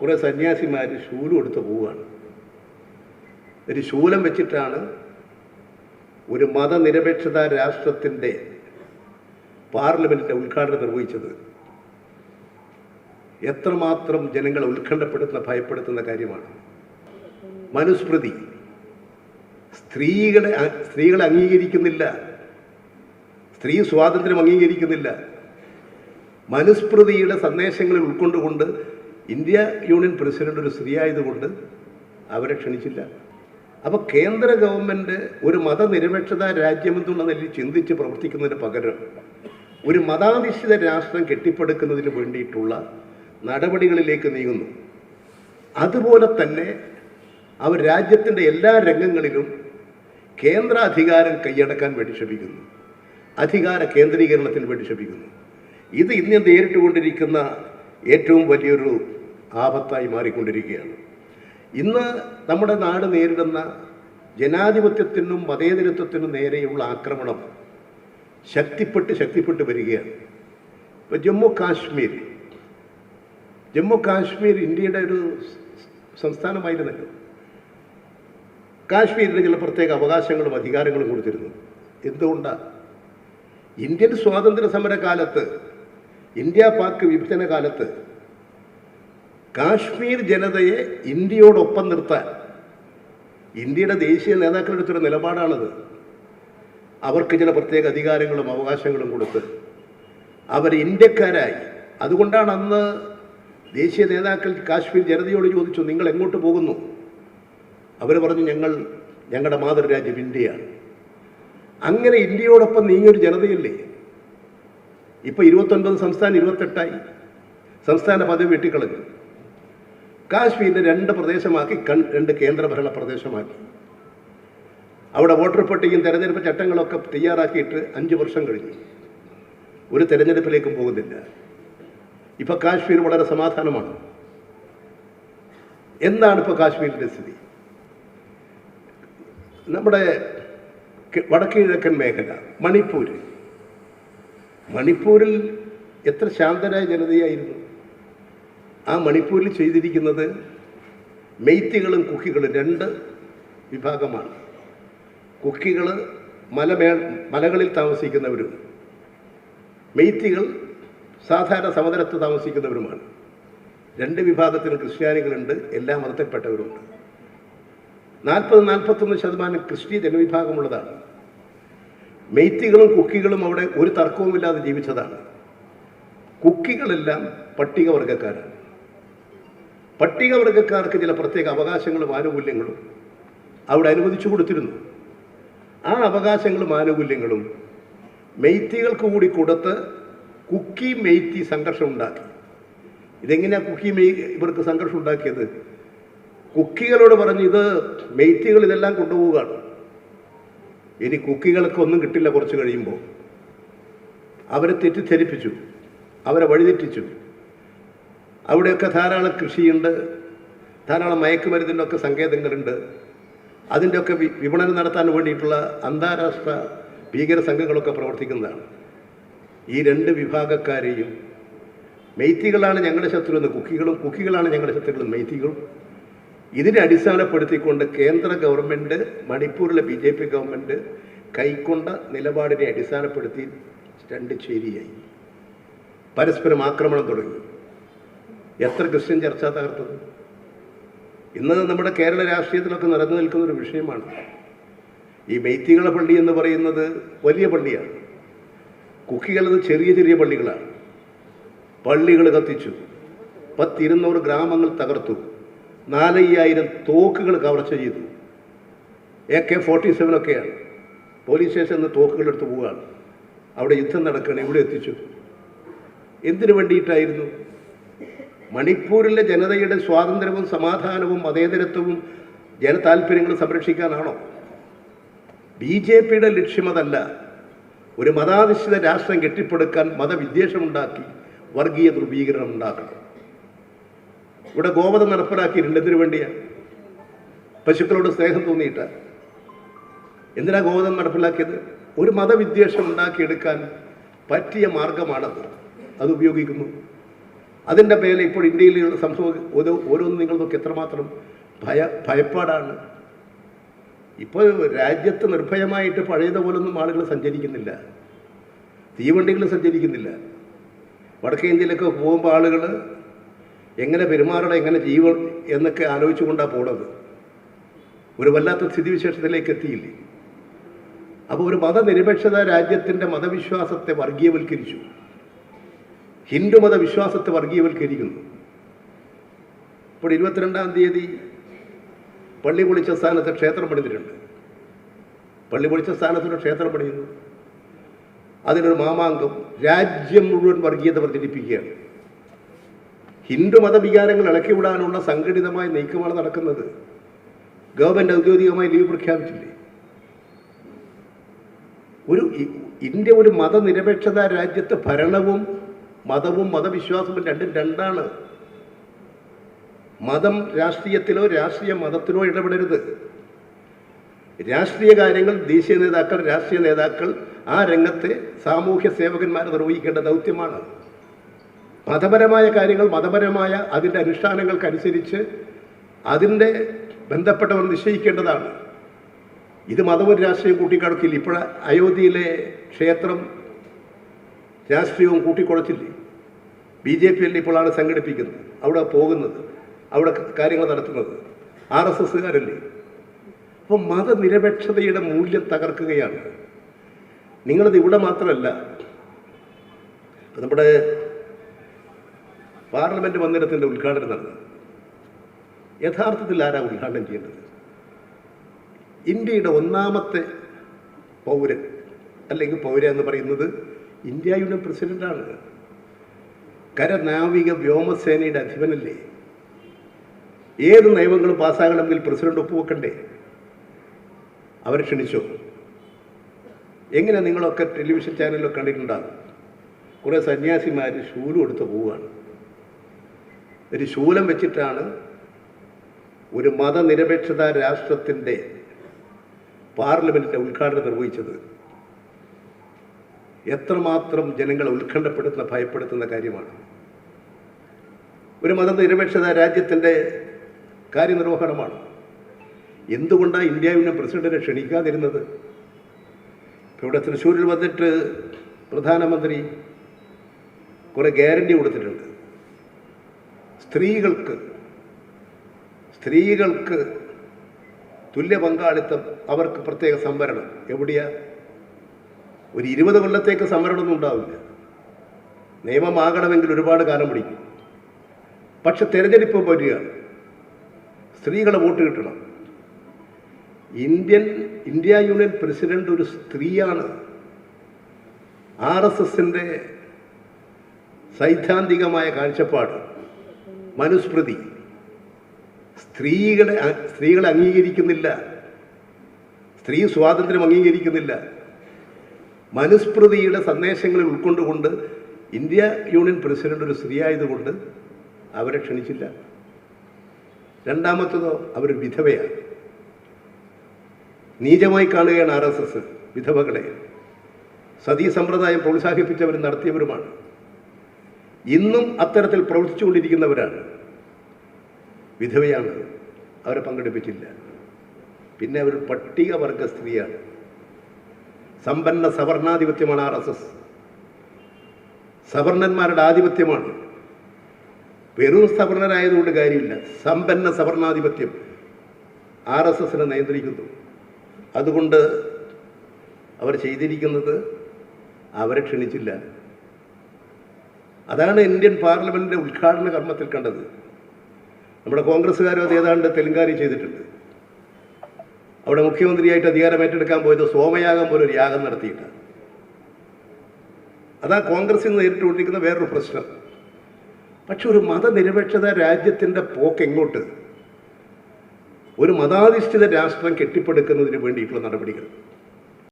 കുറേ സന്യാസിമാർ ശൂലം എടുത്ത് പോവുകയാണ് ഒരു ശൂലം വെച്ചിട്ടാണ് ഒരു മതനിരപേക്ഷത രാഷ്ട്രത്തിന്റെ പാർലമെന്റിന്റെ ഉദ്ഘാടനം നിർവഹിച്ചത്. എത്രമാത്രം ജനങ്ങളെ ഉത്കണ്ഠപ്പെടുത്തുന്ന ഭയപ്പെടുത്തുന്ന കാര്യമാണ്. മനുസ്മൃതി. സ്ത്രീകളെ സ്ത്രീകളെ അംഗീകരിക്കുന്നില്ല. സ്ത്രീ സ്വാതന്ത്ര്യം അംഗീകരിക്കുന്നില്ല. മനുസ്മൃതിയുടെ സന്ദേശങ്ങളിൽ ഉൾക്കൊണ്ടുകൊണ്ട് ഇന്ത്യ യൂണിയൻ പ്രസിഡന്റ് ഒരു സ്ത്രീ ആയതുകൊണ്ട് അവരെ ക്ഷണിച്ചില്ല. അപ്പോൾ കേന്ദ്ര ഗവൺമെന്റ് ഒരു മതനിരപേക്ഷത രാജ്യമെന്നുള്ള നിലയിൽ ചിന്തിച്ച് പ്രവർത്തിക്കുന്നതിന് പകരം ഒരു മതാധിഷ്ഠിത രാഷ്ട്രം കെട്ടിപ്പടുക്കുന്നതിന് വേണ്ടിയിട്ടുള്ള നടപടികളിലേക്ക് നീങ്ങുന്നു. അതുപോലെ തന്നെ അവർ രാജ്യത്തിന്റെ എല്ലാ രംഗങ്ങളിലും കേന്ദ്ര അധികാരം കൈയടക്കാൻ വേണ്ടി ശ്രമിക്കുന്നു. അധികാര കേന്ദ്രീകരണത്തിന് വേണ്ടി ശ്രമിക്കുന്നു. ഇത് ഇന്ന് നേരിട്ടുകൊണ്ടിരിക്കുന്ന ഏറ്റവും വലിയൊരു ആപത്തായി മാറിക്കൊണ്ടിരിക്കുകയാണ്. ഇന്ന് നമ്മുടെ നാട് നേരിടുന്ന ജനാധിപത്യത്തിനും മതേതരത്വത്തിനും നേരെയുള്ള ആക്രമണം ശക്തിപ്പെട്ട് ശക്തിപ്പെട്ട് വരികയാണ്. ഇപ്പോൾ ജമ്മു കാശ്മീർ ജമ്മു കാശ്മീർ ഇന്ത്യയുടെ ഒരു സംസ്ഥാനമായിരുന്നല്ലോ. കാശ്മീരിന് ചില പ്രത്യേക അവകാശങ്ങളും അധികാരങ്ങളും കൊടുത്തിരുന്നു. എന്തുകൊണ്ടാണ് ഇന്ത്യൻ സ്വാതന്ത്ര്യ സമര കാലത്ത് ഇന്ത്യ പാക്ക് വിഭജന കാലത്ത് കാശ്മീർ ജനതയെ ഇന്ത്യയോടൊപ്പം നിർത്താൻ. ഇന്ത്യയുടെ ദേശീയ നേതാക്കളെടുത്തൊരു നിലപാടാണത്. അവർക്ക് ചില പ്രത്യേക അധികാരങ്ങളും അവകാശങ്ങളും കൊടുത്ത് അവർ ഇന്ത്യക്കാരായി. അതുകൊണ്ടാണ് അന്ന് ദേശീയ നേതാക്കൾ കാശ്മീർ ജനതയോട് ചോദിച്ചു നിങ്ങൾ എങ്ങോട്ട് പോകുന്നു? അവർ പറഞ്ഞു ഞങ്ങൾ ഞങ്ങളുടെ മാതൃരാജ്യം ഇന്ത്യയാണ്. അങ്ങനെ ഇന്ത്യയോടൊപ്പം നീങ്ങിയൊരു ജനതയല്ലേ? ഇപ്പോൾ ഇരുപത്തൊൻപത് സംസ്ഥാനം ഇരുപത്തെട്ടായി. സംസ്ഥാന പദവി വെട്ടിക്കളഞ്ഞു. കാശ്മീരിനെ രണ്ട് പ്രദേശമാക്കി കൺ രണ്ട് കേന്ദ്രഭരണ പ്രദേശമാക്കി. അവിടെ വോട്ടർ പട്ടികയും തെരഞ്ഞെടുപ്പ് ചട്ടങ്ങളൊക്കെ തയ്യാറാക്കിയിട്ട് അഞ്ച് വർഷം കഴിഞ്ഞു. ഒരു തെരഞ്ഞെടുപ്പിലേക്കും പോകുന്നില്ല. ഇപ്പോൾ കാശ്മീർ വളരെ സമാധാനമാണ്. എന്താണ് ഇപ്പോൾ കാശ്മീരിന്റെ സ്ഥിതി? നമ്മുടെ വടക്കുകിഴക്കൻ മേഖല മണിപ്പൂർ മണിപ്പൂരിൽ എത്ര ശാന്തരായ ജനതയായിരുന്നു? ആ മണിപ്പൂരിൽ ചെയ്തിരിക്കുന്നത് മെയ്ത്തികളും കുക്കികളും രണ്ട് വിഭാഗമാണ്. കുക്കികൾ മലമേ മലകളിൽ താമസിക്കുന്നവരും മെയ്ത്തികൾ സാധാരണ സമതലത്ത് താമസിക്കുന്നവരുമാണ്. രണ്ട് വിഭാഗത്തിന് ക്രിസ്ത്യാനികളുണ്ട് എല്ലാ മതത്തിൽപ്പെട്ടവരുണ്ട്. നാൽപ്പത് നാൽപ്പത്തൊന്ന് ശതമാനം ക്രിസ്ത്യ ജനവിഭാഗമുള്ളതാണ്. മെയ്ത്തികളും കുക്കികളും അവിടെ ഒരു തർക്കവുമില്ലാതെ ജീവിച്ചതാണ്. കുക്കികളെല്ലാം പട്ടികവർഗക്കാരാണ് പട്ടികവർഗക്കാർക്ക് ചില പ്രത്യേക അവകാശങ്ങളും ആനുകൂല്യങ്ങളും അവിടെ അനുവദിച്ചു കൊടുത്തിരുന്നു. ആ അവകാശങ്ങളും ആനുകൂല്യങ്ങളും മെയ്ത്തികൾക്ക് കൂടി കൊടുത്ത് കുക്കി മെയ്ത്തി സംഘർഷം ഉണ്ടാക്കി. ഇതെങ്ങനെയാണ് കുക്കി മെയ് ഇവർക്ക് സംഘർഷം ഉണ്ടാക്കിയത്? കുക്കികളോട് പറഞ്ഞ് ഇത് മെയ്ത്തികൾ ഇതെല്ലാം കൊണ്ടുപോവുകയാണ്. ഇനി കുക്കികൾക്ക് ഒന്നും കിട്ടില്ല കുറച്ച് കഴിയുമ്പോൾ. അവരെ തെറ്റിദ്ധരിപ്പിച്ചു. അവരെ വഴിതെറ്റിച്ചു. അവിടെയൊക്കെ ധാരാളം കൃഷിയുണ്ട് ധാരാളം മയക്കുമരുന്നിന്റെ ഒക്കെ സങ്കേതങ്ങളുണ്ട്. അതിന്റെയൊക്കെ വി വിപണനം നടത്താൻ വേണ്ടിയിട്ടുള്ള അന്താരാഷ്ട്ര ഭീകര സംഘങ്ങളൊക്കെ പ്രവർത്തിക്കുന്നതാണ്. ഈ രണ്ട് വിഭാഗക്കാരെയും മെയ്ത്തികളാണ് ഞങ്ങളുടെ ശത്രു എന്ന് കുക്കികളും കുക്കികളാണ് ഞങ്ങളുടെ ശത്രുക്കളും മെയ്ത്തികളും. ഇതിനെ അടിസ്ഥാനപ്പെടുത്തിക്കൊണ്ട് കേന്ദ്ര ഗവൺമെന്റ് മണിപ്പൂരിലെ ബി ജെ പി ഗവൺമെന്റ് കൈക്കൊണ്ട നിലപാടിനെ അടിസ്ഥാനപ്പെടുത്തി രണ്ട് ചേരിയായി. പരസ്പരം ആക്രമണം തുടങ്ങി. എത്ര ക്രിസ്ത്യൻ ചർച്ച തകർത്തത്? ഇന്ന് നമ്മുടെ കേരള രാഷ്ട്രീയത്തിലൊക്കെ നിറഞ്ഞു നിൽക്കുന്ന ഒരു വിഷയമാണ്. ഈ മെയ്ത്തികള പള്ളി എന്ന് പറയുന്നത് വലിയ പള്ളിയാണ്. കുക്കികളത് ചെറിയ ചെറിയ പള്ളികളാണ്. പള്ളികൾ കത്തിച്ചു. പത്തിരുന്നൂറ് ഗ്രാമങ്ങൾ തകർത്തു. നാലയ്യായിരം തോക്കുകൾ കവർച്ച ചെയ്തു. എ കെ ഫോർട്ടി സെവനൊക്കെയാണ് പോലീസ് സ്റ്റേഷനിൽ തോക്കുകൾ എടുത്ത് പോവുകയാണ്. അവിടെ യുദ്ധം നടക്കുകയാണ്. ഇവിടെ എത്തിച്ചു. എന്തിനു വേണ്ടിയിട്ടായിരുന്നു? മണിപ്പൂരിലെ ജനതയുടെ സ്വാതന്ത്ര്യവും സമാധാനവും മതേതരത്വവും ജനതാൽപ്പര്യങ്ങളും സംരക്ഷിക്കാനാണോ? ബി ജെ പിയുടെ ലക്ഷ്യമതല്ല ഒരു മതാധിഷ്ഠിത രാഷ്ട്രം കെട്ടിപ്പടുക്കാൻ മതവിദ്വേഷമുണ്ടാക്കി വർഗീയ ധ്രുവീകരണം ഉണ്ടാക്കണം ഇവിടെ ഗോവത നടപ്പിലാക്കിയിട്ടുണ്ട്. എന്തിനു വേണ്ടിയാ? പശുക്കളോട് സ്നേഹം തോന്നിയിട്ട. എന്തിനാ ഗോവധം നടപ്പിലാക്കിയത്? ഒരു മതവിദ്വേഷം ഉണ്ടാക്കിയെടുക്കാൻ പറ്റിയ മാർഗമാണത്. അത് ഉപയോഗിക്കുന്നു. അതിന്റെ പേരിൽ ഇപ്പോൾ ഇന്ത്യയിലുള്ള സംഭവം ഓരോ ഓരോന്ന് നിങ്ങൾ നോക്കി എത്രമാത്രം ഭയ ഭയപ്പാടാണ്. ഇപ്പോൾ രാജ്യത്ത് നിർഭയമായിട്ട് പഴയതുപോലൊന്നും ആളുകൾ സഞ്ചരിക്കുന്നില്ല. തീവണ്ടികൾ സഞ്ചരിക്കുന്നില്ല. വടക്കേ ഇന്ത്യയിലൊക്കെ പോകുമ്പോൾ ആളുകൾ എങ്ങനെ പെരുമാറണം എങ്ങനെ ജീവൻ എന്നൊക്കെ ആലോചിച്ചുകൊണ്ടാണ് പോണത്. ഒരു വല്ലാത്ത സ്ഥിതിവിശേഷത്തിലേക്ക് എത്തിയില്ലേ? അപ്പോൾ ഒരു മതനിരപേക്ഷത രാജ്യത്തിന്റെ മതവിശ്വാസത്തെ വർഗീയവൽക്കരിച്ചു. ഹിന്ദു വിശ്വാസത്തെ വർഗീയവൽക്കരിക്കുന്നു. ഇപ്പോൾ ഇരുപത്തിരണ്ടാം തീയതി പള്ളി പൊളിച്ച സ്ഥാനത്ത് ക്ഷേത്രം പണിതിട്ടുണ്ട്. പള്ളി പൊളിച്ച സ്ഥാനത്തൊരു ക്ഷേത്രം പണിയുന്നു. അതിനൊരു മാമാങ്കം രാജ്യം മുഴുവൻ വർഗീയത പ്രചരിപ്പിക്കുകയാണ്. ഹിന്ദു മതവികാരങ്ങൾ ഇളക്കിവിടാനുള്ള സംഘടിതമായ നീക്കമാണ് നടക്കുന്നത്. ഗവൺമെന്റ് ഔദ്യോഗികമായി ലീവ് പ്രഖ്യാപിച്ചില്ലേ? ഒരു ഇന്ത്യ ഒരു മതനിരപേക്ഷത രാജ്യത്ത് ഭരണവും മതവും മതവിശ്വാസവും രണ്ടും രണ്ടാണ്. മതം രാഷ്ട്രീയത്തിലോ രാഷ്ട്രീയ മതത്തിലോ ഇടപെടരുത്. രാഷ്ട്രീയ കാര്യങ്ങൾ ദേശീയ നേതാക്കൾ രാഷ്ട്രീയ നേതാക്കൾ ആ രംഗത്തെ സാമൂഹ്യ സേവകന്മാർ നിർവഹിക്കേണ്ട ദൗത്യമാണ്. മതപരമായ കാര്യങ്ങൾ മതപരമായ അതിന്റെ അനുഷ്ഠാനങ്ങൾക്കനുസരിച്ച് അതിന്റെ ബന്ധപ്പെട്ടവർ നിശ്ചയിക്കേണ്ടതാണ്. ഇത് മതവും രാഷ്ട്രീയം കൂട്ടിക്കടക്കില്ല ഇപ്പോൾ അയോധ്യയിലെ ക്ഷേത്രം രാഷ്ട്രീയവും കൂട്ടിക്കുഴച്ചില്ലേ ബി ജെ പി അല്ലേ ഇപ്പോഴാണ് സംഘടിപ്പിക്കുന്നത്? അവിടെ പോകുന്നത്? അവിടെ കാര്യങ്ങൾ നടത്തുന്നത്? ആർ എസ് എസ്സുകാരല്ലേ? അപ്പോൾ മതനിരപേക്ഷതയുടെ മൂല്യം തകർക്കുകയാണ്. നിങ്ങളത് ഇവിടെ മാത്രമല്ല നമ്മുടെ പാർലമെന്റ് മന്ദിരത്തിന്റെ ഉദ്ഘാടനം നടന്നു യഥാർത്ഥത്തിൽ ആരാ ഉദ്ഘാടനം ചെയ്യേണ്ടത്? ഇന്ത്യയുടെ ഒന്നാമത്തെ പൗരൻ അല്ലെങ്കിൽ പൗര എന്ന് പറയുന്നത് ഇന്ത്യ യൂണിയൻ പ്രസിഡന്റാണ്. കരനാവിക വ്യോമസേനയുടെ അധിപനല്ലേ? ഏത് നിയമങ്ങൾ പാസ്സാകണമെങ്കിൽ പ്രസിഡന്റ് ഒപ്പുവെക്കണ്ടേ? അവരെ ക്ഷണിച്ചു? എങ്ങനെ നിങ്ങളൊക്കെ ടെലിവിഷൻ ചാനലിലൊക്കെ കണ്ടിട്ടുണ്ടാകും? കുറേ സന്യാസിമാർ ശൂലം എടുത്ത് പോവുകയാണ്. ഒരു ശൂലം വെച്ചിട്ടാണ് ഒരു മതനിരപേക്ഷത രാഷ്ട്രത്തിന്റെ പാർലമെന്റിന്റെ ഉദ്ഘാടനം നിർവഹിച്ചത്. എത്രമാത്രം ജനങ്ങളെ ഉത്കണ്ഠപ്പെടുത്തുന്ന ഭയപ്പെടുത്തുന്ന കാര്യമാണ്. ഒരു മതനിരപേക്ഷത രാജ്യത്തിന്റെ കാര്യനിർവഹണമാണ്. എന്തുകൊണ്ടാണ് ഇന്ത്യ യൂണിയൻ പ്രസിഡന്റിനെ ക്ഷണിക്കാതിരുന്നത്? ഇവിടെ തൃശ്ശൂരിൽ വന്നിട്ട് പ്രധാനമന്ത്രി കുറേ ഗ്യാരണ്ടി കൊടുത്തിട്ടുണ്ട്. സ്ത്രീകൾക്ക് സ്ത്രീകൾക്ക് തുല്യ പങ്കാളിത്തം അവർക്ക് പ്രത്യേക സംവരണം. എവിടെയാ? ഒരു ഇരുപത് കൊല്ലത്തേക്ക് സംവരണമൊന്നും ഉണ്ടാവില്ല. നിയമമാകണമെങ്കിൽ ഒരുപാട് കാലം പിടിക്കും. പക്ഷെ തെരഞ്ഞെടുപ്പ് വരികയാണ്. സ്ത്രീകളെ വോട്ട് കിട്ടണം. ഇന്ത്യൻ ഇന്ത്യ യൂണിയൻ പ്രസിഡന്റ് ഒരു സ്ത്രീയാണ്. ആർ എസ് എസിന്റെ സൈദ്ധാന്തികമായ കാഴ്ചപ്പാട് മനുസ്മൃതി. സ്ത്രീകളെ സ്ത്രീകളെ അംഗീകരിക്കുന്നില്ല. സ്ത്രീ സ്വാതന്ത്ര്യം അംഗീകരിക്കുന്നില്ല. മനുസ്മൃതിയുടെ സന്ദേശങ്ങളിൽ ഉൾക്കൊണ്ടുകൊണ്ട് ഇന്ത്യ യൂണിയൻ പ്രസിഡന്റ് ഒരു സ്ത്രീ ആയതുകൊണ്ട് അവരെ ക്ഷണിച്ചില്ല. രണ്ടാമത്തതോ അവർ വിധവയാണ്. നീചമായി കാണുകയാണ് ആർ എസ് എസ് വിധവകളെ. സതീ സമ്പ്രദായം പ്രോത്സാഹിപ്പിച്ചവരും നടത്തിയവരുമാണ്. ഇന്നും അത്തരത്തിൽ പ്രവർത്തിച്ചുകൊണ്ടിരിക്കുന്നവരാണ് വിധവയാണ് അവരെ പങ്കെടുപ്പിച്ചില്ല. പിന്നെ അവർ പട്ടികവർഗ സ്ത്രീയാണ്. സമ്പന്ന സവർണാധിപത്യമാണ് ആർ എസ് എസ്. സവർണന്മാരുടെ ആധിപത്യമാണ്. വെറും സവർണരായതുകൊണ്ട് കാര്യമില്ല. സമ്പന്ന സവർണാധിപത്യം ആർ എസ് എസിനെ നിയന്ത്രിക്കുന്നു. അതുകൊണ്ട് അവർ ചെയ്തിരിക്കുന്നത് അവരെ ക്ഷണിച്ചില്ല. അതാണ് ഇന്ത്യൻ പാർലമെന്റിന്റെ ഉദ്ഘാടന കർമ്മത്തിൽ കണ്ടത്. നമ്മുടെ കോൺഗ്രസ്സുകാരും അത് ഏതാണ്ട് തെലുങ്കാരി ചെയ്തിട്ടുണ്ട്. അവിടെ മുഖ്യമന്ത്രിയായിട്ട് അധികാരം ഏറ്റെടുക്കാൻ പോയത് സോമയാഗം പോലെ ഒരു യാഗം നടത്തിയിട്ടാണ് അതാ കോൺഗ്രസിൽ നിന്ന് നേരിട്ടുകൊണ്ടിരിക്കുന്ന വേറൊരു പ്രശ്നം. പക്ഷെ ഒരു മതനിരപേക്ഷത രാജ്യത്തിന്റെ പോക്ക് എങ്ങോട്ട്? ഒരു മതാധിഷ്ഠിത രാഷ്ട്രം കെട്ടിപ്പടുക്കുന്നതിന് വേണ്ടിയിട്ടുള്ള നടപടികൾ.